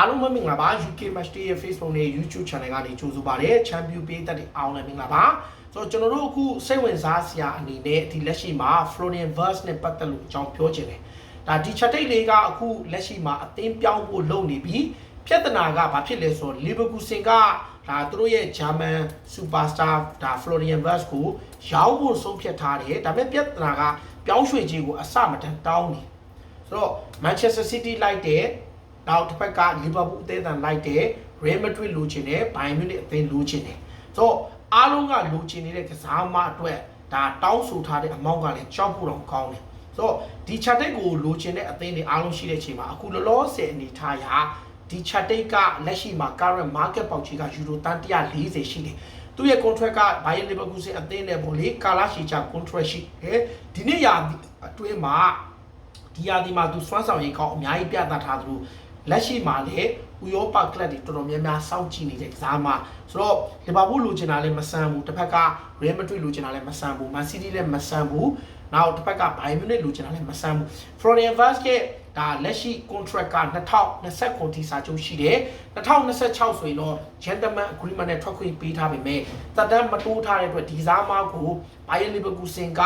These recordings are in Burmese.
အားလုံးပဲမင်္ဂလာပါ UK Match Day ရဲ့ Facebook နဲ့ YouTube Channel ကနေကြိုဆိုပါရစေ။ Champion ပေးသက်တဲ့အားလုံးလည်းမင်္ဂလာပါ။ဆိုတော့ကျွန်တော်တို့အခုစိတ်ဝင်စားစရာအနေနဲ့ဒီလက်ရှိမှာ Florian Verse နဲ့ပတ်သက်လို့အကြောင်းပြောချင်တယ်။ဒါဒီ chat လေးကအခုလက်ရှိမှာအသင်းပြောင်းဖို့လုပ်နေပြီးပြဿနာကဘာဖြစ်လဲဆိုတော့ Leverkusen ကဒါသူတို့ရဲ့ German superstar ဒါ Florian Verse ကိုရောင်းဖို့ဆုံးဖြတ်ထားတယ်။ဒါပေမဲ့ပြဿနာကပြောင်းရွှေ့ခြင်းကိုအစမတန်တောင်းနေ။ဆိုတော့ Manchester City လိုက်တဲ့ နောက်တစ်ဖက်ကလီဗာပူးအသင်းအသန်လိုက်တဲ့ Real Madrid လိုချင်တယ်ဘိုင်မြူနစ်အသင်းလိုချင်တယ်ဆိုတော့အားလုံးကလိုချင်နေတဲ့ကစားမအတွက်ဒါတောင်းဆိုထားတဲ့အမောင့်ကလည်းကြောက်ဖို့တော့ကောင်းတယ်ဆိုတော့ဒီ chat ကိုလိုချင်တဲ့အသင်းတွေအားလုံးရှိတဲ့အချိန်မှာအခုလောလောဆယ်အနေထားရာဒီ chat ကလက်ရှိမှာ current market ပေါက်ချီကယူရိုတန်140ရှိတယ်သူ့ရဲ့ contract က Bayern Leverkusen အသင်းနဲ့ပေါ့လေကာလာရှီချာ contract ရှိတယ်ဒီနေ့ရာအတွင်းမှာဒီရာဒီမှာသူစွမ်းဆောင်ရည်ကောင်းအများကြီးပြသထားသလို လက်ရှိမှာလည်းဥရောပကလပ်တွေတော်တော်များများစောင့်ကြည့်နေတဲ့ကစားမဆိုတော့လီဗာပူးလိုချင်တာလည်းမဆန်ဘူးတစ်ဖက်က Real Madrid လိုချင်တာလည်းမဆန်ဘူး Man City လည်းမဆန်ဘူးနောက်တစ်ဖက်က Bayern Munich လိုချင်တာလည်းမဆန်ဘူး Florian Wirtz ကဒါလက်ရှိ contract က2029ထိစာချုပ်ရှိတယ်2026ဆိုရင်တော့ gentleman agreement နဲ့ထွက်ခွင့်ပေးထားပေမဲ့သက်တမ်းမတိုးထားတဲ့အတွက်ဒီစားမကို Bayern Leverkusen က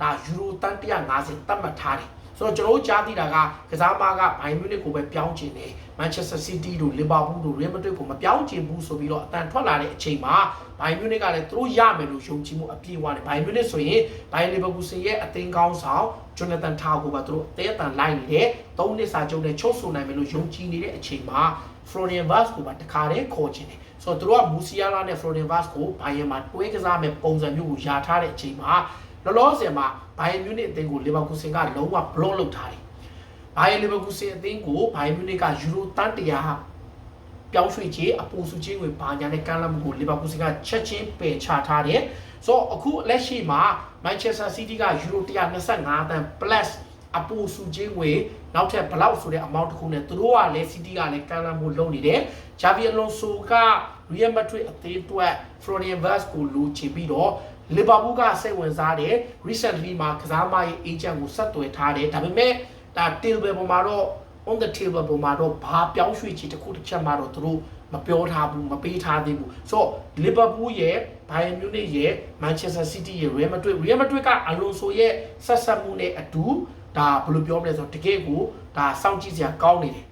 ဒါယူရိုတန်150သတ်မှတ်ထားတယ် ဆိုတော့ကျွန်တော်တို့ကြားသိတာကကစားမကဘိုင်မြူနစ်ကိုပဲပြောင်းချင်တယ်မန်ချက်စတာစီးတီးတို့လီဗာပူးတို့ရီယယ်မက်ဒရစ်ကိုမပြောင်းချင်ဘူးဆိုပြီးတော့အတန်ထွက်လာတဲ့အချိန်မှာဘိုင်မြူနစ်ကလည်းသူတို့ရမယ်လို့ယုံကြည်မှုအပြည့်အဝနဲ့ဘိုင်မြူနစ်ဆိုရင်ဘိုင်လီဗာပူးစင်ရဲ့အသင်းကောင်းဆောင်ဂျွန်နသန်ထာကိုပါသူတို့အသေးအတန်လိုက်နေတယ်၃နှစ်စာချုပ်နဲ့ချုပ်ဆိုနိုင်မယ်လို့ယုံကြည်နေတဲ့အချိန်မှာ Florian Vaz ကိုပါတခါတည်းခေါ်ချင်တယ်ဆိုတော့သူတို့ကမူစီယာလာနဲ့ Florian Vaz ကိုဘိုင်ယန်မှာတွဲကစားမယ်ပုံစံမျိုးကိုယာထားတဲ့အချိန်မှာ လောလောဆယ်မှာဘိုင်ယန်မြူနစ်အသင်းကိုလီဗာပူးစင်ကလုံးဝ block လုပ်ထားတယ်ဘိုင်ယန်လီဗာပူးစင်အသင်းကိုဘိုင်ယန်မြူနစ်ကယူရိုတန်တရာပြောင်းရွှေ့ခြင်းအပူစုခြင်းကိုဘာညာနဲ့ကမ်းလှမ်းမှုကိုလီဗာပူးစင်ကချက်ချင်းပယ်ချထားတယ်ဆိုတော့အခုလက်ရှိမှာ Manchester City ကယူရို125တန် plus အပူစုချင်းဝေနောက်ထပ်ဘလောက်ဆိုတဲ့အမောင့်တစ်ခုနဲ့သူတို့ကလည်း City ကလည်းကမ်းလှမ်းမှုလုပ်နေတယ်။ Xavi Alonso က Real Madrid အသင်းအတွက် Florian Wirtz ကိုလိုချင်ပြီးတော့ Liverpool ကစိတ်ဝင်စားတယ် recently မှာကစားမရဲ့ agent ကိုဆက်သွယ်ထားတယ်ဒါပေမဲ့ဒါ table ပေါ်မှာတော့ on the table ပေါ်မှာတော့ဘာပြောင်းရွှေ့ချီတစ်ခုတစ်ချက်မှတော့သူတို့မပြောထားဘူးမပေးထားသေးဘူးဆိုတော့ Liverpool ရဲ့ Bayern Munich ရဲ့ Manchester City ရဲ့ Real Madrid Real Madrid က Alonso ရဲ့ဆက်ဆက်မှုနဲ့အတူဒါဘယ်လိုပြောမလဲဆိုတော့တကယ်ကိုဒါစောင့်ကြည့်စရာကောင်းနေတယ်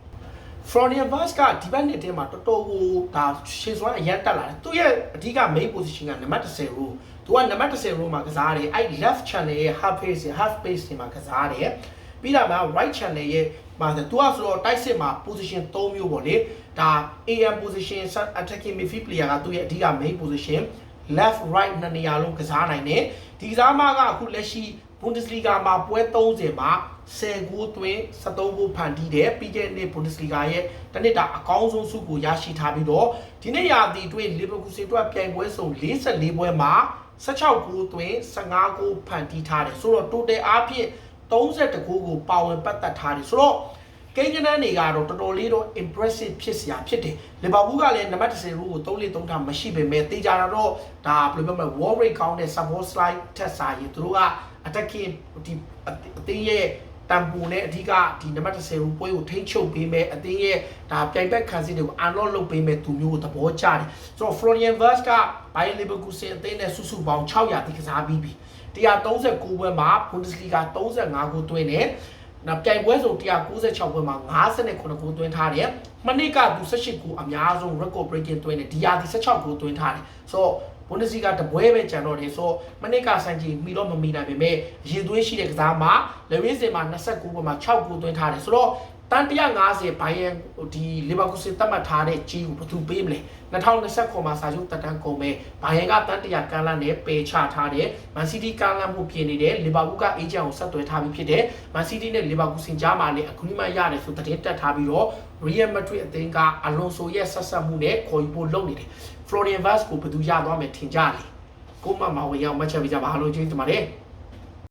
Florian Wirtz ကဒီဘက်နှစ်ထဲမှာတော်တော်ကိုဒါရှေ့စွမ်းအရန်တက်လာတယ်သူရဲ့အဓိက main position ကနံပါတ်10 row သူကနံပါတ်10 row မှာကစားတယ်အဲ့ left channel ရဲ့ half pace half pace တွေမှာကစားတယ်ပြီးတာမှ right channel ရဲ့မှာသူကဆိုတော့တိုက်စစ်မှာ position 3မျိုးပေါ့လေဒါ AM position attacking midfield player ကသူ့ရဲ့အဓိက main position left right နှစ်နေရာလုံးကစားနိုင်တယ်ဒီကစားမကအခုလက်ရှိ Bundesliga မှာပွဲ30မှာ10ဂိုးသွင်း73ဂိုးဖန်တီးတယ်ပြီးခဲ့တဲ့နှစ် Bundesliga ရဲ့တနစ်တာအကောင်းဆုံးဆုကိုရရှိထားပြီးတော့ဒီနေ့ရာသီတွင် Leverkusen အတွက်ပြိုင်ပွဲစုံ44ပွဲမှာ 16ဂိုးသွင်း15ဂိုးဖန်တီးထားတယ်ဆိုတော့ total အားဖြင့်32ဂိုးကိုပါဝင်ပတ်သက်ထားတယ်ဆိုတော့ကိန်းကနန်းတွေကတော့တော်တော်လေးတော့ impressive ဖြစ်စရာဖြစ်တယ်လီဗာပူးကလည်းနံပါတ်10ရူကို3လေး3ထားမရှိပေမဲ့တေးကြတာတော့ဒါဘယ်လိုပြောမလဲ wall rate ကောင်းတဲ့ support slide ထက်စာရင်သူတို့က attacking ဒီအသင်းရဲ့ တန်ပိုနဲ့အဓိကဒီနံပါတ်10ရူပွဲကိုထိန်းချုပ်ပေးမယ်အသင်းရဲ့ဒါပြိုင်ဘက်ခံစစ်တွေကို unlock လုပ်ပေးမယ်သူမျိုးကိုသဘောကျတယ်ဆိုတော့ Florian Wirtz က Bayer Leverkusen အသင်းနဲ့စုစုပေါင်း600တိကစားပြီးပြီ139ပွဲမှာ Bundesliga 35ဂိုးသွင်းတယ်နောက်ပြိုင်ပွဲစုံ196ပွဲမှာ59ဂိုးသွင်းထားတယ်။မနစ်ကသူ18ဂိုးအများဆုံး record breaking သွင်းတယ်ဒီရာဒီ16ဂိုးသွင်းထားတယ်။ဆိုတော့ Bundesliga တပွဲပဲကျန်တော့တယ်ဆိုတော့မနစ်ကဆိုင်ကြီးမီတော့မမီနိုင်ပေမဲ့ရေသွင်းရှိတဲ့ကစားမှာလေဝင်းစင်မှာ29ပွဲမှာ6ဂိုးသွင်းထားတယ်ဆိုတော့တန်150ဘိုင်ယန်ဒီလီဗာပူးစင်တတ်မှတ်ထားတဲ့ကြီးကိုဘယ်သူပေးမလဲ2029မှာစာချုပ်တက်တန်းကုန်မယ်ဘိုင်ယန်ကတန်100ကန်လန်းနဲ့ပယ်ချထားတယ်မန်စီးတီးကန်လန်းမှုပြင်နေတယ်လီဗာပူးကအေဂျင့်ကိုဆက်သွယ်ထားပြီးဖြစ်တယ်မန်စီးတီးနဲ့လီဗာပူးစင်ကြားမှာလည်းအခုမှရတယ်ဆိုသတင်းတက်ထားပြီးတော့ Real Madrid အသင်းကအလွန်ဆိုရဲ့ဆက်ဆက်မှုနဲ့ခေါ်ယူဖို့လုပ်နေတယ် Florian Wirtz ကိုဘယ်သူရသွားမယ်ထင်ကြလဲကိုမမဝင်ရောက်မှတ်ချက်ပေးကြပါလို့ကျေးဇူးတင်ပါတယ်